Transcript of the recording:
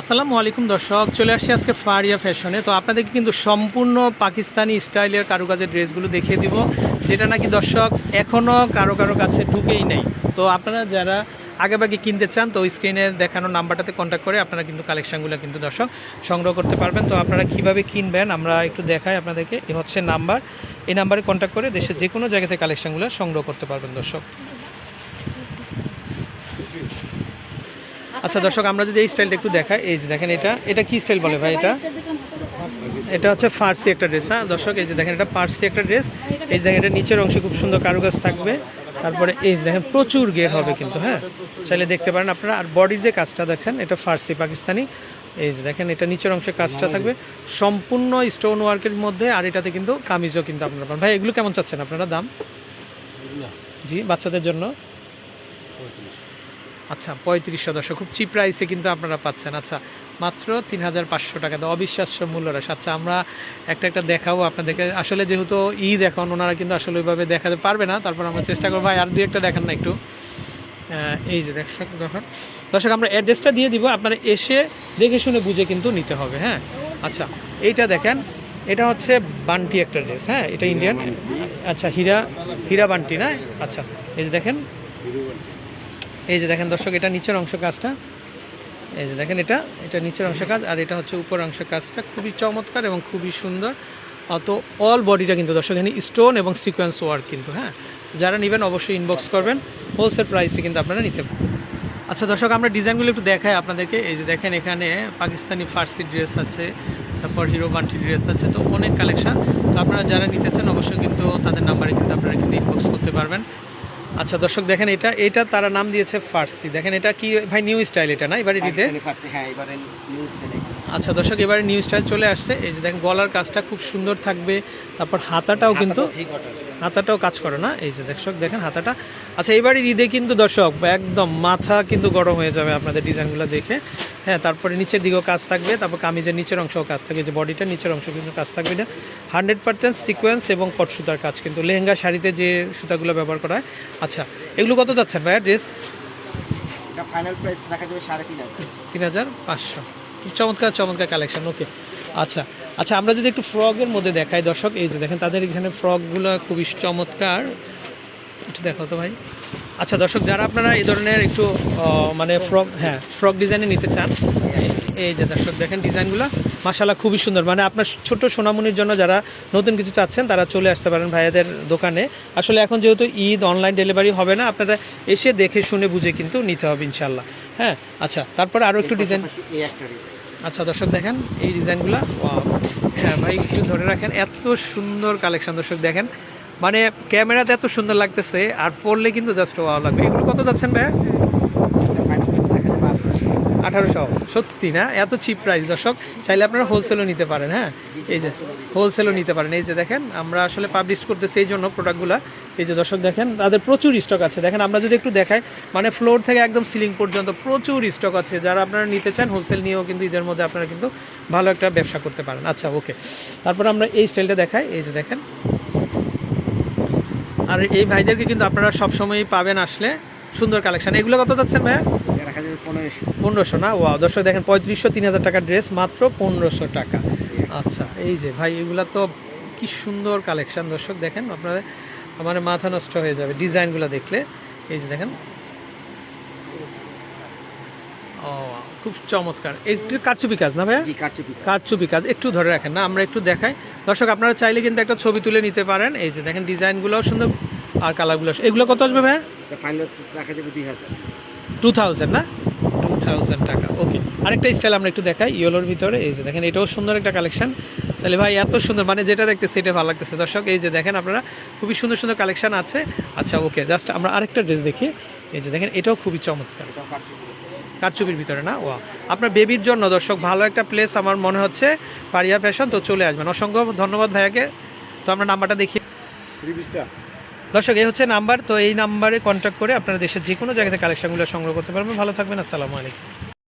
আসসালামু আলাইকুম দর্শক, চলে আসছি আজকে ফারিয়া ফ্যাশনে। তো আপনাদেরকে কিন্তু সম্পূর্ণ পাকিস্তানি স্টাইলের কারুকাজের ড্রেসগুলো দেখিয়ে দিব, যেটা নাকি দর্শক এখনও কারও কারও কাছে ঢুকেই নেই। তো আপনারা যারা আগেভাগে কিনতে চান, তো স্ক্রিনে দেখানো নাম্বারটাতে কন্ট্যাক্ট করে আপনারা কিন্তু কালেকশনগুলো কিন্তু দর্শক সংগ্রহ করতে পারবেন। তো আপনারা কীভাবে কিনবেন, আমরা একটু দেখাই আপনাদেরকে। এ হচ্ছে নাম্বার। এই নাম্বারে কন্ট্যাক্ট করে দেশের যে কোনো জায়গা থেকে কালেকশনগুলো সংগ্রহ করতে পারবেন দর্শক। আচ্ছা দর্শক, আমরা যদি এই স্টাইলটা একটু দেখাই, এই যে দেখেন এটা এটা কি স্টাইল বলে ভাই এটা? এটা হচ্ছে ফার্সি একটা ড্রেস হ্যাঁ? দর্শক, এই যে দেখেন এটা ফার্সি একটা ড্রেস এই যে দেখেন এটা নিচের অংশে খুব সুন্দর কারুকাজ থাকবে, তারপরে এই দেখেন প্রচুর গেট হবে কিন্তু হ্যাঁ? চাইলে দেখতে পারেন আপনারা, আর বডির যে কাজটা দেখেন, এটা ফার্সি, পাকিস্তানি, এই যে দেখেন এটা নিচের অংশে কাজটা থাকবে, সম্পূর্ণ স্টোন ওয়ার্কের মধ্যে, আর এটাতে কিন্তু কামিজও কিন্তু আপনারা পাবেন। ভাই, এগুলো কেমন চাচ্ছেন আপনারা দাম? জি, বাচ্চাদের জন্য? আচ্ছা পঁয়ত্রিশ দশ খুব চিপ প্রাইসে কিন্তু আপনারা পাচ্ছেন। আচ্ছা মাত্র তিন হাজার পাঁচশো টাকা। অবিশ্বাস্য মূল্য রাশ আচ্ছা আমরা একটা একটা দেখাবো আপনাদেরকে। আসলে যেহেতু ঈদ এখন, ওনারা কিন্তু আসলে ওইভাবে দেখাতে পারবে না। তারপর আমরা চেষ্টা করব। ভাই, আর দুই একটা দেখান না একটু। এই যে দর্শক দেখুন। দর্শক, আমরা অ্যাড্রেসটা দিয়ে দিব। আপনারা এসে দেখে শুনে বুঝে কিন্তু নিতে হবে হ্যাঁ? আচ্ছা এইটা দেখেন। এটা হচ্ছে বান্টি একটা ড্রেস হ্যাঁ? এটা ইন্ডিয়ান আচ্ছা হীরা হীরা বান্টি, না? আচ্ছা এই যে দেখেন। এই যে দেখেন দর্শক, এটা নিচের অংশ কাজটা। এই যে দেখেন এটা এটা নিচের অংশ কাজ, আর এটা হচ্ছে উপর অংশ কাজটা। খুবই চমৎকার এবং খুবই সুন্দর। অত অল বডিটা কিন্তু দর্শক, এখানে স্টোন এবং সিকোয়েন্স ওয়ার্ক কিন্তু হ্যাঁ? যারা নেবেন অবশ্যই ইনবক্স করবেন। হোলসেল প্রাইসে কিন্তু আপনারা নিতে পারেন আচ্ছা দর্শক, আমরা ডিজাইনগুলো একটু দেখাই আপনাদেরকে। এই যে দেখেন এখানে পাকিস্তানি ফার্সি ড্রেস আছে, তারপর হিরো বান্টি ড্রেস আছে, তো অনেক কালেকশন তো আপনারা যারা নিতে চান, অবশ্যই কিন্তু তাদের নাম্বারে কিন্তু আপনারা কিন্তু ইনবক্স করতে পারবেন। আচ্ছা দর্শক দেখেন এটা এটা তারা নাম দিয়েছে ফার্সি দেখেন এটা কি ভাই নিউ স্টাইল এটা না এবারে ফার্সি, হ্যাঁ, এবারে নিউ চলে। আচ্ছা দর্শক এবারে নিউ স্টাইল চলে আসছে। এই যে দেখেন গলার কাজটা খুব সুন্দর থাকবে। তারপর হাতাটাও কিন্তু। হাতাটাও কাজ করে না। এই যে দর্শক দেখেন হাতাটা। আচ্ছা এবারে ঈদে কিন্তু দর্শক একদম মাথা কিন্তু গরম হয়ে যাবে আপনাদের ডিজাইনগুলো দেখে। হ্যাঁ তারপরে নিচের দিকেও কাজ থাকবে তারপর কামিজের নিচের অংশও কাজ থাকবে। যে বডিটা নিচের অংশ কিন্তু কাজ থাকবে এটা হান্ড্রেড পার্সেন্ট সিকোয়েন্স এবং কট সুতার কাজ কিন্তু। লেহেঙ্গা শাড়িতে যে সুতাগুলো ব্যবহার করা হয়। আচ্ছা এগুলো কত যাচ্ছেন ভাইয়া? ড্রেস ফাইনাল price রাখা যাবে সাড়ে তিন হাজার। তিন হাজার পাঁচশো। চমৎকার চমৎকার কালেকশন ওকে আচ্ছা আচ্ছা আমরা যদি একটু ফ্রকের মধ্যে দেখাই, দর্শক, এই যে দেখেন, তাদের এখানে ফ্রকগুলো খুবই চমৎকার। একটু দেখো তো ভাই। আচ্ছা দর্শক, যারা আপনারা এই ধরনের একটু মানে ফ্রক হ্যাঁ ফ্রক ডিজাইনে নিতে চান, এই যে দর্শক, দেখেন ডিজাইনগুলো মাসাল্লাহ খুবই সুন্দর। মানে আপনার ছোট সোনামনির জন্য যারা নতুন কিছু চাচ্ছেন, তারা চলে আসতে পারেন ভাইয়াদের দোকানে। আসলে এখন যেহেতু ঈদ অনলাইন ডেলিভারি হবে না, আপনারা এসে দেখে শুনে বুঝে কিন্তু নিতে হবে ইনশাল্লাহ হ্যাঁ আচ্ছা তারপরে আরও একটু ডিজাইন। আচ্ছা দর্শক দেখেন এই ডিজাইনগুলো হ্যাঁ ভাই একটু ধরে রাখেন এত সুন্দর কালেকশন দর্শক দেখেন। মানে ক্যামেরাতে এত সুন্দর লাগতেছে আর পড়লে কিন্তু জাস্ট ওয়াও লাগবে। এগুলো কত যাচ্ছেন আঠারোশো। আঠারোশো সত্যি না? এত চিপ প্রাইস দর্শক। চাইলে আপনারা হোলসেলও নিতে পারেন হ্যাঁ? এই যে হোলসেলও নিতে পারেন। এই যে দেখেন আমরা আসলে পাবলিশ করতেছি এই জন্য প্রোডাক্টগুলো এই যে দর্শক দেখেন, তাদের প্রচুর স্টক আছে। দেখেন, আমরা যদি একটু দেখাই মানে ফ্লোর থেকে একদম সিলিং পর্যন্ত প্রচুর স্টক আছে। যারা আপনারা নিতে চান হোলসেল নিয়েও কিন্তু ঈদের মধ্যে আপনারা কিন্তু ভালো একটা ব্যবসা করতে পারেন। আচ্ছা ওকে তারপর আমরা এই স্টাইলটা দেখাই। এই যে দেখেন। আর এই ভাইদেরকে কিন্তু আপনারা সবসময়ই পাবেন আসলে সুন্দর কালেকশন এগুলো কত যাচ্ছেন ভাইয়া? পনেরোশো। না? ওয়াও দর্শক দেখেন, পঁয়ত্রিশশো, তিন হাজার টাকার ড্রেস মাত্র পনেরোশো টাকা। আচ্ছা এই যে ভাই, এগুলো তো কি সুন্দর কালেকশন দর্শক দেখেন আপনাদের আমার মাথা নষ্ট হয়ে যাবে ডিজাইনগুলো দেখলে। এই যে দেখেন। ও খুব চমৎকার। একটু কারচুপি কাজ না ভাইয়া? কারচুপি। কারচুপি কাজ একটু ধরে রাখেন না আমরা একটু দেখাই। দর্শক আপনারা চাইলে কিন্তু একটা ছবি তুলে নিতে পারেন। এই যে দেখেন ডিজাইনগুলোও সুন্দর। আর কালারগুলো এগুলো কত আসবে ভাইয়া? এটা final price রাখা যাবে দুই হাজার। টু থাউজেন্ড না? টু থাউজেন্ড টাকা ওকে আরেকটা স্টাইল আমরা একটু দেখাই ইয়েলোর ভিতরে। এই যে দেখেন এটাও সুন্দর একটা কালেকশন তাহলে ভাই এত সুন্দর মানে যেটা দেখতে সেটা ভালো লাগতেছে। দর্শক এই যে দেখেন আপনারা খুবই সুন্দর সুন্দর কালেকশন আছে। আচ্ছা ওকে জাস্ট আমরা আরেকটা ড্রেস দেখি। এই যে দেখেন এটাও খুবই চমৎকার। কারচুপির ভিতরে না? ওয়া আপনার বেবির জন্য দর্শক ভালো একটা প্লেস আমার মনে হচ্ছে। পারিয়া ফ্যাশন তো চলে আসবেন। অসংখ্য ধন্যবাদ ভাইয়াকে। তো আমরা নাম্বারটা দেখি। দর্শক এই হচ্ছে নাম্বার। তো এই নাম্বারে কন্ট্যাক্ট করে আপনারা দেশের যে কোনো জায়গাতে কালেকশনগুলো সংগ্রহ করতে পারবেন। ভালো থাকবেন আসসালামু আলাইকুম।